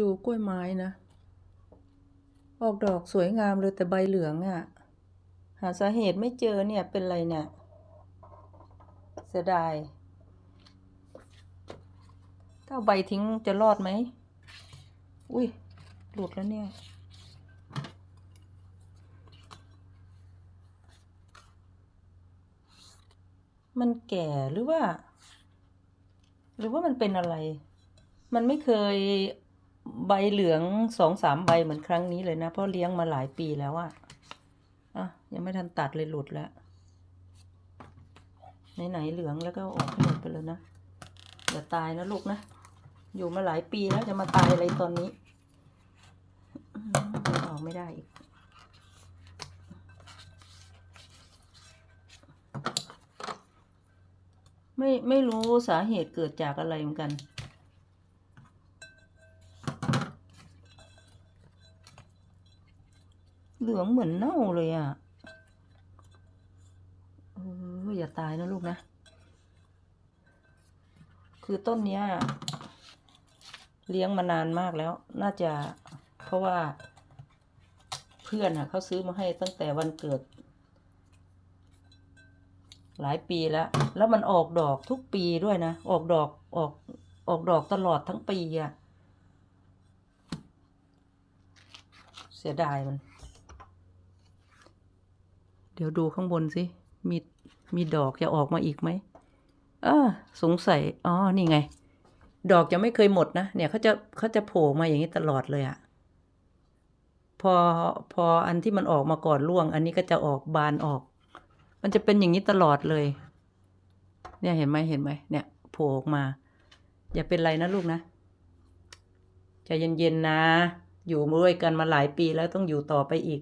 ดูกล้วยไม้นะ ออกดอกสวยงามเลยแต่ใบเหลืองอะ่ะ หาสาเหตุไม่เจอเนี่ยเป็นไรเนี่ย เสียดาย ถ้าเอาใบทิ้งจะรอดไหม อุ้ย หลุดแล้วเนี่ยมันแก่หรือว่า หรือว่ามันเป็นอะไร มันไม่เคย ใบเหลืองสองสามใบเหมือนครั้งนี้เลยนะ เพราะเลี้ยงมาหลายปีแล้วอะอะ ยังไม่ทันตัดเลยหลุดแล้วไหนๆเหลืองแล้วก็ออกหมดไปเลยนะอย่าตายนะลูกนะ อยู่มาหลายปีแล้วจะมาตายอะไรตอนนี้ออกไม่ได้อีกไม่ไม่รู้สาเหตุเกิดจากอะไรเหมือนกัน เหลืองเหมือนเน่าเลยอะเอออย่าตายนะลูกนะ คือต้นเนี้ย เลี้ยงมานานมากแล้ว น่าจะเพราะว่า เพื่อนอะเขาซื้อมาให้ตั้งแต่วันเกิด หลายปีแล้ว แล้วมันออกดอกทุกปีด้วยนะ ออกดอกออกออกดอกตลอดทั้งปีอะเสียดายมัน ดี๋ยวดูข้างบนสิ มีมีดอกจะออกมาอีกไหมเออสงสัย อ๋อ นี่ไง ดอกจะไม่เคยหมดนะ เนี่ยเขาจะเขาจะโผล่มาอย่างนี้ตลอดเลยอะพอพออันที่มันออกมาก่อนร่วง อันนี้ก็จะออกบานออก มันจะเป็นอย่างนี้ตลอดเลย เนี่ยเห็นไหมเห็นไหมเนี่ยโผล่ออกมา อย่าเป็นไรนะลูกนะใจเย็นๆนะ อยู่มาด้วยกันมาหลายปีแล้วต้องอยู่ต่อไปอีก